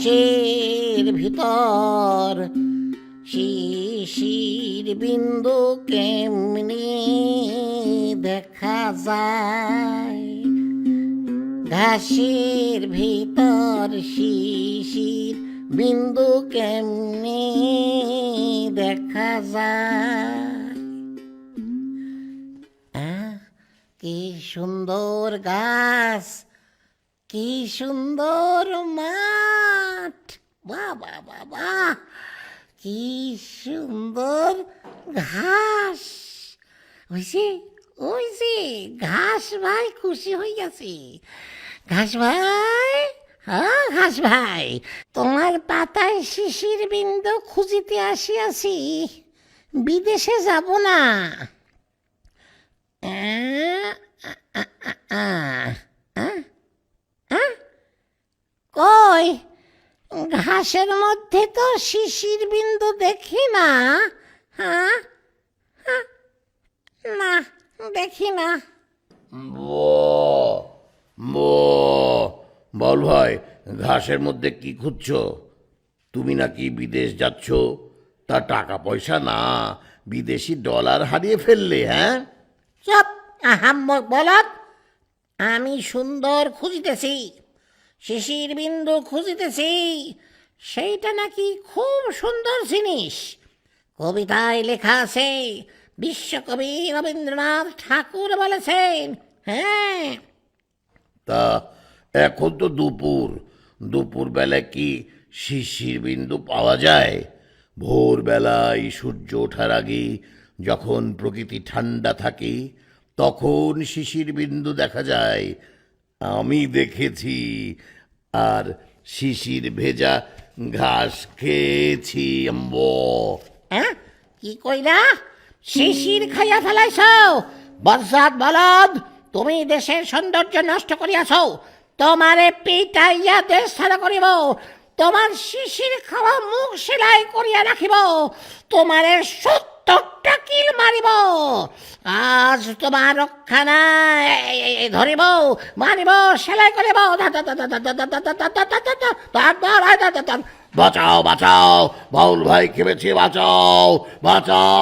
ঘাসের ভিতর শিশির বিন্দু কেমনি দেখা যায়? ঘাসের ভিতর শিশির বিন্দু কেমনি দেখা যায়? কি সুন্দর গাছ কি সুন্দর মাঠ। বাহ বাহ কি সুন্দর ঘাস। ওইসে ওই ঘাস ভাই খুশি হয়ে গেছে। ঘাস ভাই হ্যাঁ ঘাস ভাই তোমার পাতায় শিশির বিন্দু খুঁজিতে আসিয়াছি। বিদেশে যাব না। আহ, ঘাসের মধ্যে তো শিশির বিন্দু দেখি না হ্যাঁ? হ্যাঁ? না দেখি না। বল ভাই ঘাসের মধ্যে কি খুঁজছো? তুমি নাকি বিদেশ যাচ্ছ? তা টাকা পয়সা না বিদেশি ডলার হারিয়ে ফেললে হ্যাঁ? চপ আহাম্মক বলত আমি সুন্দর খুঁজিতেছি। শিশির বিন্দু খুঁজিতেছি, সেইটা নাকি খুব সুন্দর জিনিস। কবিতায় লেখা আছে, বিশ্বকবি রবীন্দ্রনাথ ঠাকুর বলেছেন। হ্যাঁ। তা এখন তো দুপুর। দুপুর বেলায় কি শিশির বিন্দু পাওয়া যায়? ভোরবেলায় সূর্য ওঠার আগে যখন প্রকৃতি ঠান্ডা থাকে, তখন শিশির বিন্দু দেখা যায় আমি দেখেছি আর শিশির ভেজা ঘাস খেয়েছি অম্ব হ্যাঁ? কি কইলা? শিশির খাইয়া ফেলাইছ বৎসাত বলদ, তুমি দেশের সৌন্দর্য নষ্ট করিয়াছ। তোমারে পিটাইয়া দেশ ছাড়া করিব। তোমার শিশির খাওয়া মুখ সেলাই করিয়া রাখিব। তোমারে তোরটা কিল মারিব আজ তোমার রক্ষা নাই ধরিব মারিব সেলাই করিব বাঁচাও বাঁচাও বাউল ভাই খেপেছি বাঁচাও বাঁচাও